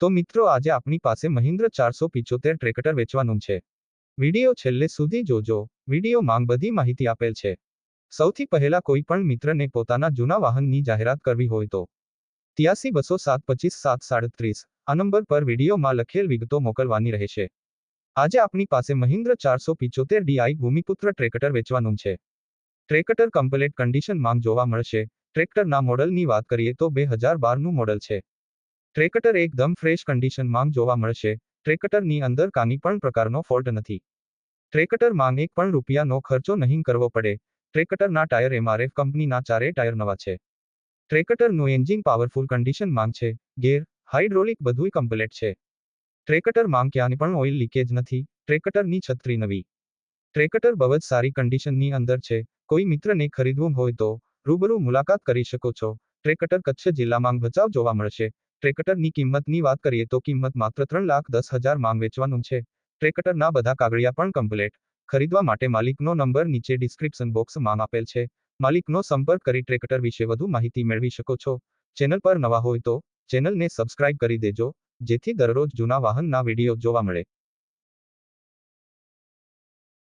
તો મિત્રો આજે આપણી પાસે મહિન્દ્ર ચારસો પિચોતેર ટ્રેક્ટર વેચવાનું છે. વીડિયો છેલ્લે સુધી જોજો. વીડિયો માંગ બધી માહિતી આપેલ છે. સૌથી પહેલા કોઈ પણ મિત્રને પોતાના જૂના વાહનની જાહેરાત કરવી હોય તો. ત્યાસી બસો સાત પચીસ સાત સાડત્રીસ આ નંબર પર વિડીયોમાં લખેલ વિગતો મોકલવાની રહેશે. આજે આપણી પાસે મહિન્દ્ર ચારસો પિચોતેર ડીઆઈ ભૂમિપુત્ર ટ્રેક્ટર વેચવાનું છે. ટ્રેક્ટર કમ્પ્લેટ કન્ડિશનમાં જોવા મળશે. ટ્રેક્ટરના મોડલની વાત કરીએ તો બે હજાર બારનું મોડલ છે. ટ્રેક્ટર એકદમ ફ્રેશ કન્ડિશનમાં જોવા મળશે. ટ્રેકટરની અંદર કાની પણ પ્રકારનો ફોલ્ટ નથી. ટ્રેકટરમાં એક પણ રૂપિયાનો ખર્ચો નહીં કરવો પડે. ટ્રેકટરના ટાયર એમઆરએફ કંપનીના ચારે ટાયર નવા છે. ટ્રેકટરનું એન્જિન પાવરફુલ કન્ડિશનમાં છે. ગેર હાઇડ્રોલિક બધુંય કમ્પ્લેટ છે. ટ્રેકટરમાં ક્યાંય પણ ઓઇલ લીકેજ નથી. ટ્રેકટરની છત્રી નવી. ટ્રેકટર બહુ જ સારી કન્ડિશનની અંદર છે. કોઈ મિત્રને ખરીદવું હોય તો રૂબરૂ મુલાકાત કરી શકો છો. ટ્રેકટર કચ્છ જિલ્લામાં ભચાઉ જોવા મળશે. ટ્રેક્ટરની કિંમતની વાત કરીએ તો કિંમત માત્ર ત્રણ લાખ દસ હજાર માંગ વેચવાનું છે. ટ્રેક્ટરના બધા કાગળિયા પણ કમ્પ્લેટ. ખરીદવા માટે માલિકનો નંબર નીચે ડિસ્ક્રિપ્શન બોક્સમાં આપેલ છે. માલિકનો સંપર્ક કરી ટ્રેક્ટર વિશે વધુ માહિતી મેળવી શકો છો. ચેનલ પર નવા હોય તો ચેનલને સબસ્ક્રાઇબ કરી દેજો, જેથી દરરોજ જૂના વાહનના વીડિયો જોવા મળે.